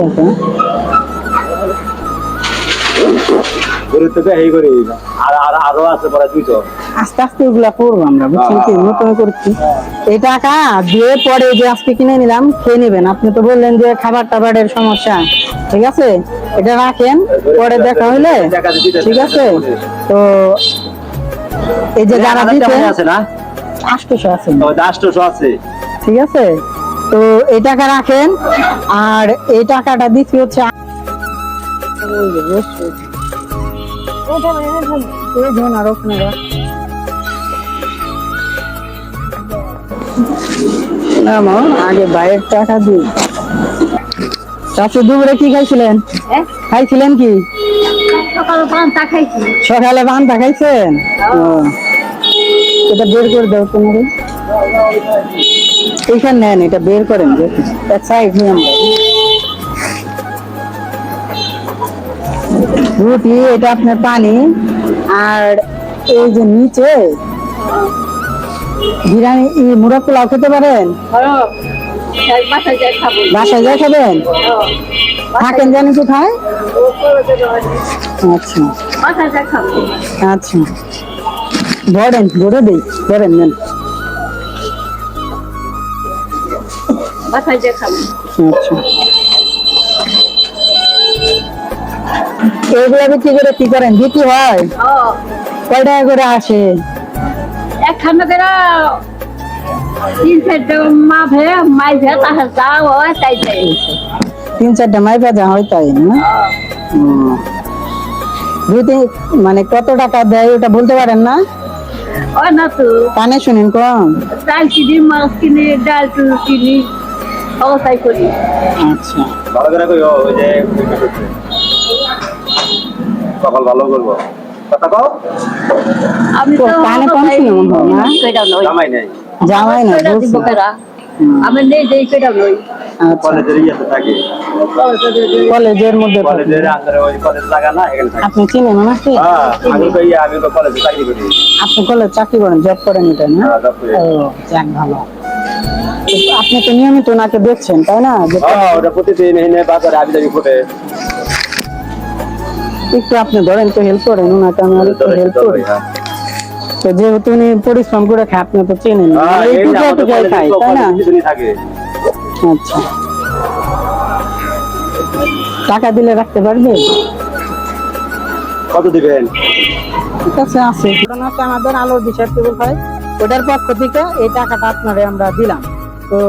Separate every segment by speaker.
Speaker 1: টাকা।
Speaker 2: গরুর থেকে এই করে আর আর আরও আছে পরে দুইশো
Speaker 1: আস্তে আস্তে ওগুলা করব আমরা বুঝছেন কি? নতুন করছি। এই টাকা দিয়ে পরে যে আজকে কিনে নিলাম খেয়ে নেবেন। আপনি তো বললেন যে খাবার টাবারের সমস্যা। ঠিক আছে? এটা রাখেন পরে দেখা হইলে ঠিক আছে? তো এই যে যারা দিতে
Speaker 2: আছে না?
Speaker 1: আষ্টশো আছে।
Speaker 2: তো আছে।
Speaker 1: ঠিক আছে? তো এই টাকা রাখেন। আর এই টাকাটা দিচ্ছি হচ্ছে আর ওখানে না মা আগে বাইরের টাকা দিই। চাচু দুপুরে কি খাইছিলেন? খাইছিলেন কি?
Speaker 3: সকালে পান্তা খাইছি।
Speaker 1: সকালে পান্তা খাইছেন। এটা বের করে দাও তোমার এইখানে নেন, এটা বের করেন। এক সাইড নিয়ে আমরা রুটি, এটা আপনার পানি। আর এই যে নিচে বিরিয়ানি মুড়া পোলাও খেতে পারেন?
Speaker 3: বাসায় যাই
Speaker 1: খাবেন? থাকেন জানি কোথায়? আচ্ছা। আচ্ছা। ধরেন ধরে দিই ধরেন নেন।
Speaker 3: বাসায়
Speaker 1: আচ্ছা। এগুলো বিক্রি করে কি করেন? বিক্রি হয়? কয় টাকা করে আসে?
Speaker 3: একখানে করে তিন চারটে মা ভে মাই ভে তাহার যাও তাই যাই
Speaker 1: তিন চারটা হয় তাই না? দুই তিন মানে কত টাকা দেয় ওটা বলতে পারেন না?
Speaker 3: ও না তো।
Speaker 1: কানে শুনেন কম।
Speaker 3: ডাল কিনি মাছ কিনি ডাল কিনি। তাই করি।
Speaker 1: আচ্ছা।
Speaker 2: ভালো করে কই ওই যে সকাল ভালো করব। কথা কও?
Speaker 3: আমি
Speaker 1: তো কানে কম শুনে মনে হয় না?
Speaker 3: কেডা নই।
Speaker 2: জামাই নেই
Speaker 1: জামাই না বলছি।
Speaker 3: আমি নেই দেই কেডা নই
Speaker 1: আচ্ছা।
Speaker 2: কলেজের ইয়েতে থাকি।
Speaker 1: কলেজের মধ্যে
Speaker 2: কলেজের আন্ডারে ওই কলেজ জায়গা না এখানে থাকি।
Speaker 1: আপনি চিনেন নাকি?
Speaker 2: হ্যাঁ আমি তো ইয়ে আমি তো কলেজে চাকরি করি।
Speaker 1: আপনি কলেজ চাকরি করেন জব করেন এটা না?
Speaker 2: হ্যাঁ, করি।
Speaker 1: ও যাক ভালো। আপনি তো নিয়মিত ওনাকে দেখছেন তাই না?
Speaker 2: হ্যাঁ ওটা প্রতিদিন এনে বাজারে আবি
Speaker 1: একটু আপনি ধরেন তো হেল্প করেন ওনাকে আমি আর একটু হেল্প করি।
Speaker 2: হ্যাঁ।
Speaker 1: তো যেহেতু উনি পরিশ্রম করে খায় আপনি তো চেনেন।
Speaker 2: হ্যাঁ,
Speaker 1: খায় তাই না? আচ্ছা। টাকা দিলে রাখতে পারবে
Speaker 2: কত দিবেন?
Speaker 1: ঠিক আছে আছে। আমাদের আলোর বিষয় টেবিল হয় ওটার পক্ষ থেকে এই টাকাটা আপনারে আমরা দিলাম। তো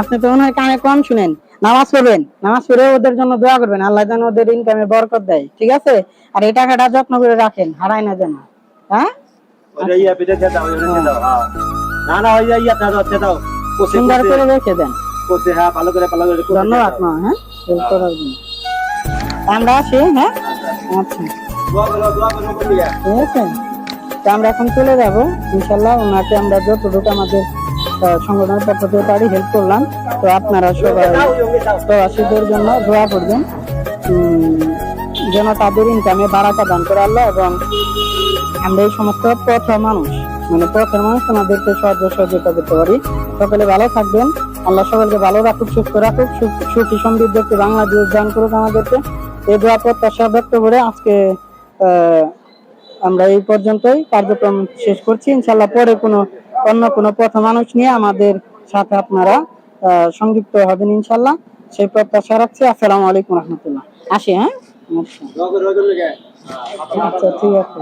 Speaker 1: আপনি তো হয় কানে কম শুনেন। নামাজ পড়বেন। নামাজ পড়ে ওদের জন্য দোয়া করবেন। আল্লাহ যেন ওদের ইনকামে বরকত দেয়। ঠিক আছে? আর এই টাকাটা যত্ন করে রাখেন। হারায় না যেন। হ্যাঁ?
Speaker 2: না না ওই ইয়া দাও দাও
Speaker 1: সুন্দর করে রেখে দেন।
Speaker 2: হ্যাঁ ভালো করে ভালো করে
Speaker 1: ধন্যবাদ মা হ্যাঁ? হেল্প করার জন্য। আমরা হ্যাঁ? আচ্ছা। ঠিক আছে? তো এখন চলে যাব। ইনশাল্লাহ ওনাকে আমরা যতটুকু আমাদের সংগঠনের পক্ষ থেকে পারি হেল্প করলাম। তো আপনারা সবাই প্রবাসীদের জন্য দোয়া করবেন। যেন তাদের ইনকামে বাড়াটা দান করে আল্লাহ এবং আমরা এই সমস্ত পথ মানুষ মানে পথের মানুষ আমাদেরকে সাহায্য সহযোগিতা করতে পারি। সকলে ভালো থাকবেন। আল্লাহ সকলকে ভালো রাখুক, সুস্থ রাখুক, সুখ- সমৃদ্ধ একটি বাংলাদেশ দান করুক আমাদেরকে। এই দোয়া প্রত্যাশা ব্যক্ত করে আজকে আমরা এই পর্যন্তই। কার্যক্রম শেষ করছি। ইনশাল্লাহ পরে কোনো অন্য কোনো পথ মানুষ নিয়ে আমাদের সাথে আপনারা আহ, সংযুক্ত হবেন ইনশাল্লাহ। সেই প্রত্যাশা রাখছি। আসসালামু আলাইকুম রহমতুল্লাহ। আসি হ্যাঁ? আচ্ছা। আচ্ছা ঠিক আছে।